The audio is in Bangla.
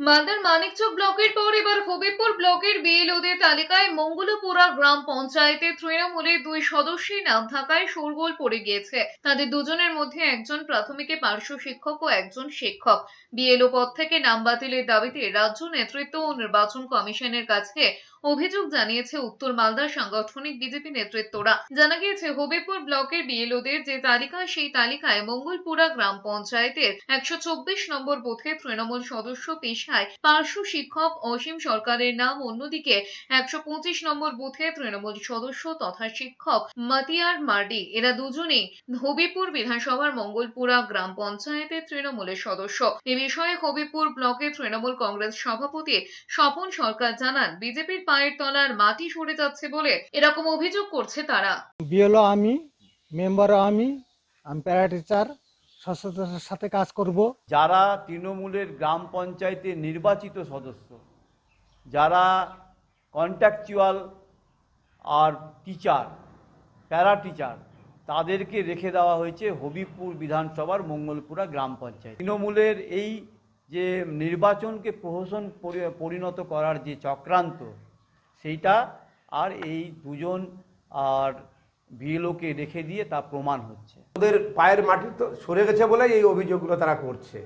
মালদার মানিকচক ব্লকের পর এবার হবিপুর ব্লকের বিএলওদের তালিকায় মঙ্গলপুরা গ্রাম পঞ্চায়েতে তৃণমূলের দুই সদস্যের নাম থাকায় শোরগোল পড়ে গিয়েছে। তাদের দুজনের মধ্যে একজন প্রাথমিকে পার্শ্ব শিক্ষক ও একজন শিক্ষক। বিএলও পদ থেকে নাম বাতিলের দাবিতে রাজ্য নেতৃত্ব ও নির্বাচন কমিশনের কাছে অভিযোগ জানিয়েছে উত্তর মালদার সাংগঠনিক বিজেপি নেতৃত্বরা। জানা গিয়েছে হবিপুর ব্লকের বিএলওদের যে তালিকা, সেই তালিকায় মঙ্গলপুরা গ্রাম পঞ্চায়েতের একশো চব্বিশ নম্বর বুথে তৃণমূল সদস্য পেশায় পার্শ্ব শিক্ষক অসীম সরকারের নাম অন্যদিকে একশো পঁচিশ নম্বর বুথে তৃণমূল সদস্য তথা শিক্ষক মাতিয়ার মার্ডি। এরা দুজনেই হবিপুর বিধানসভার মঙ্গলপুরা গ্রাম পঞ্চায়েতের তৃণমূলের সদস্য। এ বিষয়ে হবিপুর ব্লকে তৃণমূল কংগ্রেস সভাপতি স্বপন সরকার জানান, বিজেপির পায়ের তলার মাটি সরে যাচ্ছে বলে এরকম অভিযোগ করছে তারা। বিএলও আমি, মেম্বারও আমি আমি প্যারা টিচার স্বচ্ছতার সাথে কাজ করব। যারা তৃণমূলের গ্রাম পঞ্চায়েতের নির্বাচিত সদস্য, যারা কন্ট্রাকচুয়াল আর টিচার প্যারা টিচার তাদেরকে রেখে দেওয়া হয়েছে হবিপুর বিধানসভার মঙ্গলপুরা গ্রাম পঞ্চায়েত। তৃণমূলের এই যে নির্বাচনকে প্রহসন পরিণত করার যে চক্রান্ত, সেইটা আর এই দুজন আর বিএলওকে রেখে দিয়ে তা প্রমাণ হচ্ছে। ওদের পায়ের মাটি তো সরে গেছে বলে এই অভিযোগগুলো তারা করছে।